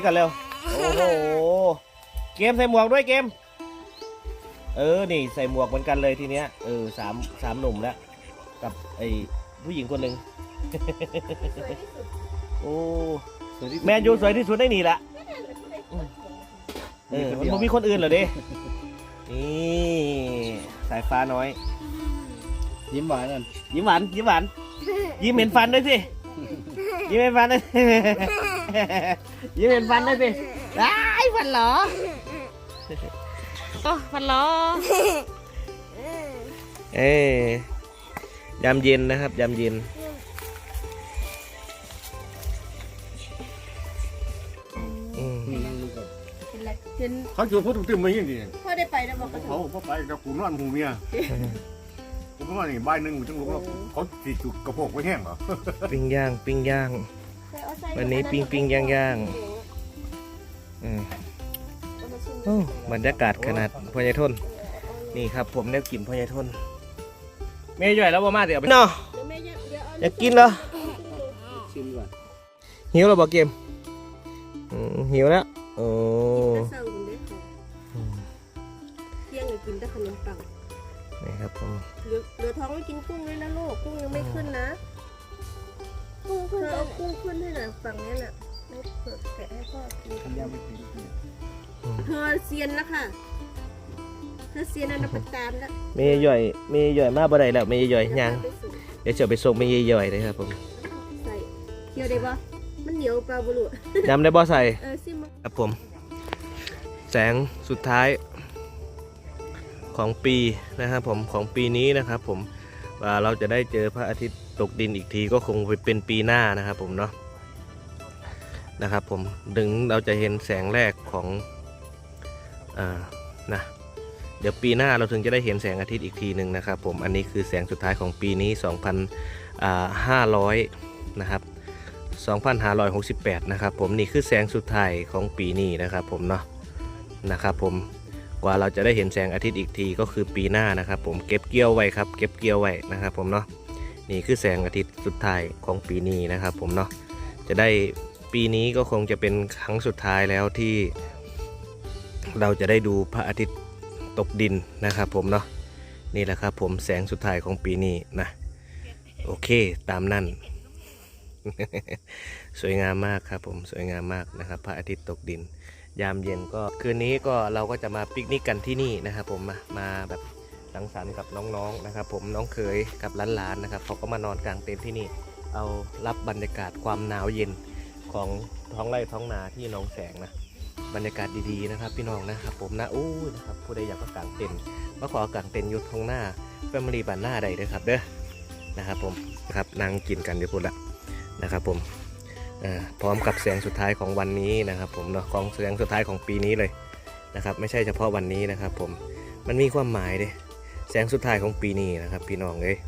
นี่กันเร็ว โอ้โห เกมใส่หมวกด้วยเกม เออ นี่ใส่หมวกเหมือนกันเลยทีเนี้ย เออสามสามหนุ่มแล้ว กับไอ้ผู้หญิงคนหนึ่งโอ้แมนยูสวยที่สุดได้นี่แหละเออมันบ่มีคนอื่นเหรอเด้นี่สายฟ้าน้อย ยิ้มหวานนั่นยิ้มหวานยิ้มหวาน ยิ้มเห็นฟันด้วยสิยิ้มเห็นฟันด้วย ยิ้มเห็นฟันด้วยสิไอ้ายฟันเหรอโอ้ฟันล้อเอ้ยยามเย็นนะครับยามเย็นอืมนั่งดูก่อนเป็นไรเห็นเขาชวนพูดตึมๆมาอย่างนี้พ่อได้ไปแล้วบอกกระเขาถูเขาไปกับกูนอนหูเมียกูนอนนี่บ่ายหนึ่งกูจังรู้ว่าเขาติดจุดกระโปงไว้แห้งเหรอ ปิ้งย่าง ปิ้งย่าง วันนี้ปิ้งปิ้งย่างย่างอืมโอ้บรรยากาศขนาดพญายทน นี่ครับ ผมได้กลิ่นพญายทนเมย์ย่อยแล้วบ่มาเดี๋ยวไปเนาะเดี๋ยวแม่เดี๋ยวเอาอยากกินเหรอชิมก่อนหิวแล้วบอกเกมอืมหิวแล้วโอ้แต่เศร้าอยู่เด้อเที่ยงเลยกินแต่ขนมปังนี่ครับผมเหลือเหลือท้องไว้กินกุ้งด้วยนะลูกกุ้งยังไม่ขึ้นนะกุ้ง เธขึ้นอเอากุ้งขึ้นให้หน่อยฝั่งนี้น่ะไม่เปิดแกะให้พ่อกินทำยำไม่ถึงเธอเซียนแล้วค่ะเธอเซียนอันนับประจานแล้วเมย์ย่อยเมย์ย่อยมาบ่ได้แล้วเมย์ย่อยยังไปสู่เดี๋ยวจะไปส่งเมย์ย่อยเลยครับผมใส่เคี่ยวได้ปะมันเหนียวเปล่าบุรุษจำได้บ่ใส่ เออซิมครับผม แสงสุดท้ายของปีนะครับผมของปีนี้นะครับผมว่าเราจะได้เจอพระอาทิตย์ ตกดินอีกทีก็คงไปเป็นปีหน้านะครับผมเนาะนะครับผมถึงเราจะเห็นแสงแรกของอ่านะเดี๋ยวปีหน้าเราถึงจะได้เห็นแสงอาทิตย์อีกทีหนึ่งนะครับผมอันนี้คือแสงสุดท้ายของปีนี้ 2,500 นะครับ 2,568 นะครับผมนี่คือแสงสุดท้ายของปีนี้นะครับผมเนาะนะครับผมกว่าเราจะได้เห็นแสงอาทิตย์อีกทีก็คือปีหน้านะครับผมเก็บเกี่ยวไว้ครับเก็บเกี่ยวไว้นะครับผมเนาะ นี่คือแสงอาทิตย์สุดท้ายของปีนี้นะครับ ผมเนาะจะได้ปีนี้ก็คงจะเป็นครั้งสุดท้ายแล้วที่ เราจะได้ดูพระอาทิตย์ตกดินนะครับ ผมเนาะนี่แหละครับ ผมแสงสุดท้ายของปีนี้นะโอเคตามนั่น สวยงามมากครับ ผมสวยงามมากนะครับ พระอาทิตย์ตกดิน ยามเย็นก็คืนนี้ก็เราก็จะมาปิกนิกกันที่นี่นะครับ ผมมามาแบบ สังสรรค์กับน้องๆนะครับ ผมน้องเคยกับหลานๆนะครับเขาก็มานอนกลางเต็นท์ที่นี่ เอารับบรรยากาศความหนาวเย็นของท้องไร่ท้องนาที่หนองแสงนะบรรยากาศดีๆนะครับ พี่น้องนะครับ ผมนะอู้นะครับผู้ใดอยากมากางเต็นท์มาขอกางเต็นท์อยู่ท้องหน้าแฟมิลี่บ้านหน้าใดเด้อครับเด้อนะครับผมนะครับนั่งกินกันเดี๋ยวพูดละนะครับผมพร้อมกับแสงสุดท้ายของวันนี้นะครับ ผมเนาะของแสงสุดท้ายของปีนี้เลยนะครับ ไม่ใช่เฉพาะวันนี้นะครับ ผมมันมีความหมายเด้ แสงสุดท้ายของปีนี้นะครับ พี่น้องเอ้ย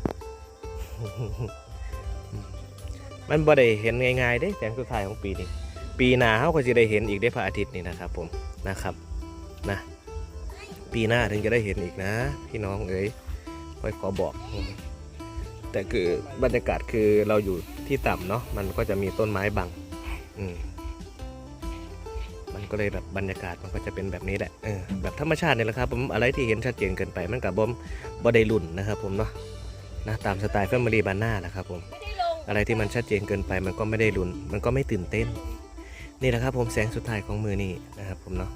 มันบ่ได้เห็นง่ายๆเด้แสงสุดท้ายของปีนี้ ปีหน้าเขาก็จะได้เห็นอีกได้พระอาทิตย์นี่นะครับ ผมนะครับนะปีหน้าถึงจะได้เห็นอีกนะ พี่น้องเอ้ยค่อยขอบอก แต่คือบรรยากาศคือเราอยู่ที่ต่ำเนาะมันก็จะมีต้นไม้บัง อืม ก็เลยแบบบรรยากาศมันก็จะเป็นแบบนี้แหละเออแบบธรรมชาตินี่แหละครับผมอะไรที่เห็นชัดเจนเกินไปมันกับบอมบอได้รุ่นนะครับ ผมเนาะนะตามสไตล์แฟมิลี่บานหน้าแหละครับผมอะไรที่มันชัดเจนเกินไปมันก็ไม่ได้ลุ้น มันก็ไม่ตื่นเต้น นี่แหละครับผมแสงสุดท้ายของมือนี่นะครับผมเนาะ